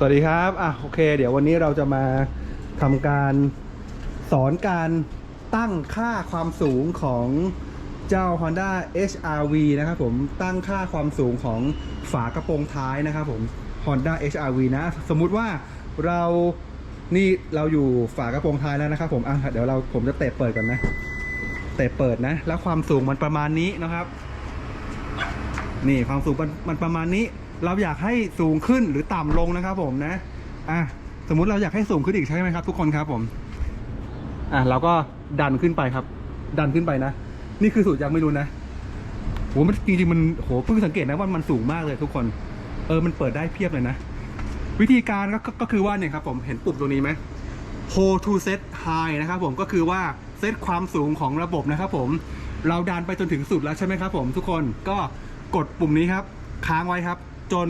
สวัสดีครับอะโอเค เดี๋ยววันนี้เราจะมาทำการสอนการตั้งค่าความสูงของเจ้า Honda HRV นะครับผมตั้งค่าความสูงของฝากระโปรงท้ายนะครับผม Honda HRV นะ สมมุติว่าเรานี่เราอยู่ฝากระโปรงท้ายแล้วนะครับผมอะเดี๋ยวเราผมจะเตะเปิดก่อนนะ เตะเปิดนะ แล้วความสูงมันประมาณนี้นะครับ นี่ความสูงมันมันประมาณนี้ เราอยากให้สูงขึ้นหรือต่ำลงนะครับ ผมนะอะสมมุติเราอยากให้สูงขึ้นอีกใช่ไหมครับ ทุกคนครับผมอะเราก็ดันขึ้นไปครับ ดันขึ้นไปนะนี่คือสูตรยังไม่รู้นะโหมันจริงๆมันโหเพิ่งสังเกตนะว่ามันสูงมากเลยทุกคน เออมันเปิดได้เพียบเลยนะ วิธีการก็ก็ก็คือว่าเนี่ยครับผมเห็นปุ่มตรงนี้ไหม hold to set high นะครับผมก็คือว่าเซตความสูงของระบบนะครับผม เราดันไปจนถึงสุดแล้วใช่ไหมครับผมทุกคนก็กดปุ่มนี้ครับ ค้างไว้ครับ จน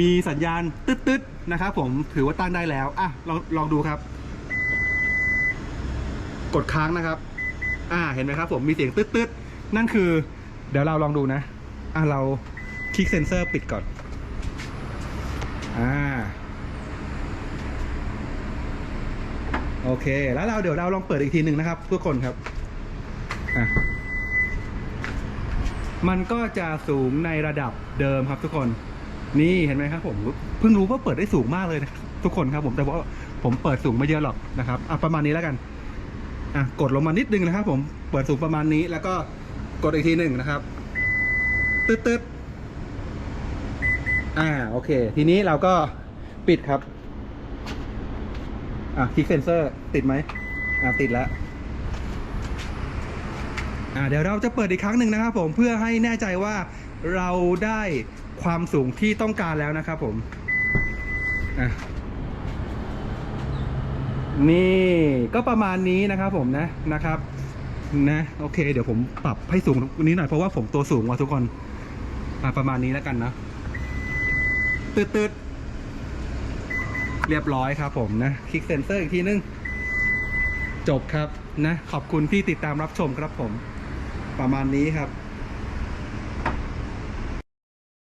มีสัญญาณตึ๊ดๆนะครับผมถือว่าตั้งได้แล้วอะลองลองดูครับ กดค้างนะครับ อ่าเห็นไหมครับผมมีเสียงตึ๊ดๆนั่นคือ เดี๋ยวเราลองดูนะ อะเราคลิกเซนเซอร์ปิดก่อนอ่าโอเค แล้วเราเดี๋ยวเราลองเปิดอีกทีหนึ่งนะครับ ทุกคนครับอะมันก็จะสูงในระดับเดิมครับทุกคน นี่เห็นไหมครับผมเพิ่งรู้ว่าเปิดได้สูงมากเลยนะทุกคนครับผมแต่ว่าผมเปิดสูงไม่เยอะหรอกนะครับอะประมาณนี้แล้วกันอะกดลงมานิดนึงนะครับผมเปิดสูงประมาณนี้แล้วก็กดอีกทีหนึ่งนะครับตึ๊ดตึ๊ดอ่าโอเค ทีนี้เราก็ปิดครับ อะคลิกเซนเซอร์ติดไหมอะติดแล้ว อ่าเดี๋ยวเราจะเปิดอีกครั้งหนึ่งนะครับผมเพื่อให้แน่ใจว่าเราได้ความสูงที่ต้องการแล้วนะครับผมอะนี่ก็ประมาณนี้นะครับผมนะนะครับนะโอเค เดี๋ยวผมปรับให้สูงนี้หน่อยเพราะว่าผมตัวสูงกว่าทุกคนอะประมาณนี้แล้วกันนะตืดตืดเรียบร้อยครับผมนะคลิกเซนเซอร์อีกทีนึง จบครับนะ ขอบคุณที่ติดตามรับชมครับผม ประมาณนี้ครับ